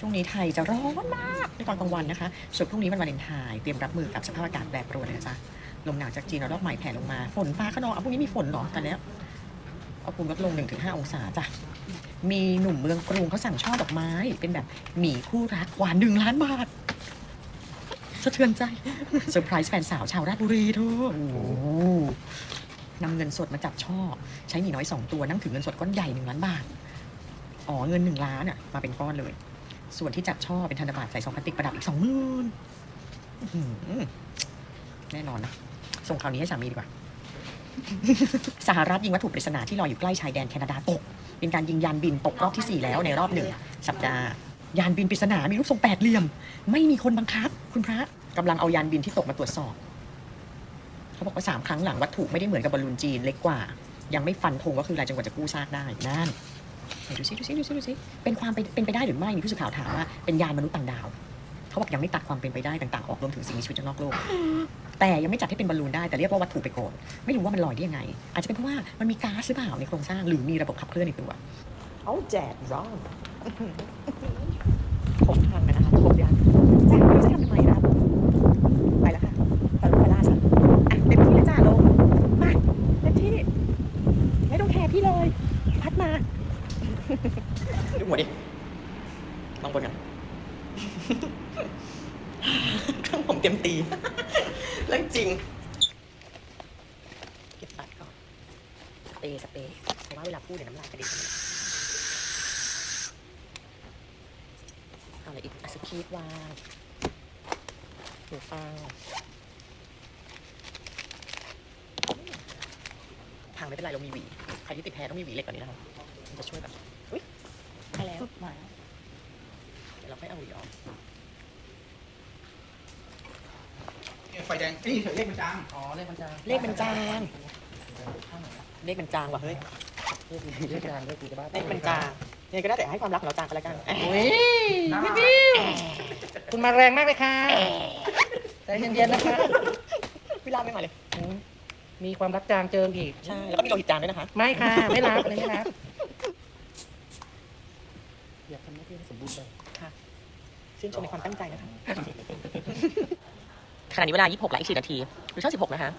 ช่วงนี้ไทยจะร้อนมากในตอนกลางวันนะคะ ส่วนพรุ่งนี้วันวาเลนไทน์เตรียมรับมือกับสภาพอากาศแปรปรวนเลยนะจ๊ะลมหนาวจากจีนระลอกใหม่แผ่ลงมา ฝนฟ้าขนองเอาพรุ่งนี้มีฝนเหรอตอนเนี้ยเอาภูมิลดลง 1-5 องศาจ้ะมีหนุ่มเมืองกรุงเขาสั่งช่อดอกไม้ เป็นแบบหมีคู่รักกว่าหนึ่งล้านบาทสะเทือนใจเซอร์ไพรส์แฟนสาวชาวราชบุรีเธอโอ้นำเงินสดมาจับช่อ ใช้หมีน้อยสองตัวนั่งถือเงินสดก้อนใหญ่หนึ่งล้านบาท อ๋อเงินหนึ่งล้านอะมาเป็นก้อนเลย ส่วนที่จัดช่อเป็นธนบัตรใส่ซองพลาสติกประดับอีกสองหมื่นแน่นอนนะ ส่งข่าวนี้ให้สามีดีกว่า สหรัฐยิงวัตถุปริศนาที่ลอยอยู่ใกล้ชายแดนแคนาดาตก เป็นการยิงยานบินตกรอบที่ 4 แล้วในรอบหนึ่งสัปดาห์ยานบินปริศนา มีลูกทรงแปดเหลี่ยม ไม่มีคนบังคับ คุณพระกำลังเอายานบินที่ตกมาตรวจสอบ เขาบอกว่าสามครั้งหลังวัตถุไม่ได้เหมือนกับบอลลูนจีนเล็กกว่า ยังไม่ฟันธงว่าคืออะไรจนกว่าจะกู้ซากได้นั่นไหน ดูซิดูซิดูซิดูซิเป็นความเป็นไปได้หรือไม่มีผู้สื่อข่าวถามว่าเป็นยานมนุษย์ต่างดาวเขาบอกยังไม่ตัดความเป็นไปได้ต่างๆออกรวมถึงสิ่งมีชีวิตจากนอกโลก แต่ยังไม่จัดให้เป็นบอลลูนได้แต่เรียกว่าวัตถุไปก่อนไม่รู้ว่ามันลอยได้ยังไง อาจจะเป็นเพราะว่ามันมีก๊าซหรือเปล่าในโครงสร้างหรือมีระบบขับเคลื่อนในตัวเอาแจดร้อนผมทำกันนะคะผมยานแจดไม่รู้จะทำทำไมนะครับไปแล้วค่ะไปลงไปล่าฉันอะเต็มที่เลยจ้าลงมาเต็มที่ไม่ต้องแคร์พี่เลย พัดมา ดูหัวดิมองบนกันข้างผมเต็มตี เรื่องจริง เก็บปัดก่อนสเปรย์สเปรย์เพราะว่าเวลาพูดเนี่ยวน้ำลายกระเด็นเอาอะไรอีกอสคีดวางหูฟัง พังไม่เป็นไรเรามีหวีใครที่ติดแพ้ต้องมีหวีเหล็กกว่านี้นะครับมันจะช่วยแบบอุ้ยไปแล้วเดี๋ยวเราค่อยเอาหวีออกไฟแดงนี่เลขมันจาง อ๋อ เลขมันจาง เลขมันจางเลขมันจางว่ะเฮ้ยเลขจางเลขกูจะบ้าเลขมันจางยังไงก็ได้แต่ให้ความรักของเราจางกันแล้วกันโอ้ยพี่บิวคุณมาแรงมากเลยค่ะใจเย็นๆนะคะพี่ลาไม่มาเลยอื มมีความรักจางเจิงอีก ใช่ แล้วก็มีโลหิตจางด้วยนะคะ ไม่ค่ะ ไม่รับอะไรไม่รับอยากทำหน้าที่ให้สมบูรณ์แบบชื่นชมในความตั้งใจนะคะขณะนี้เวลา 26และอีก4นาทีหรือช่อง16 นะคะ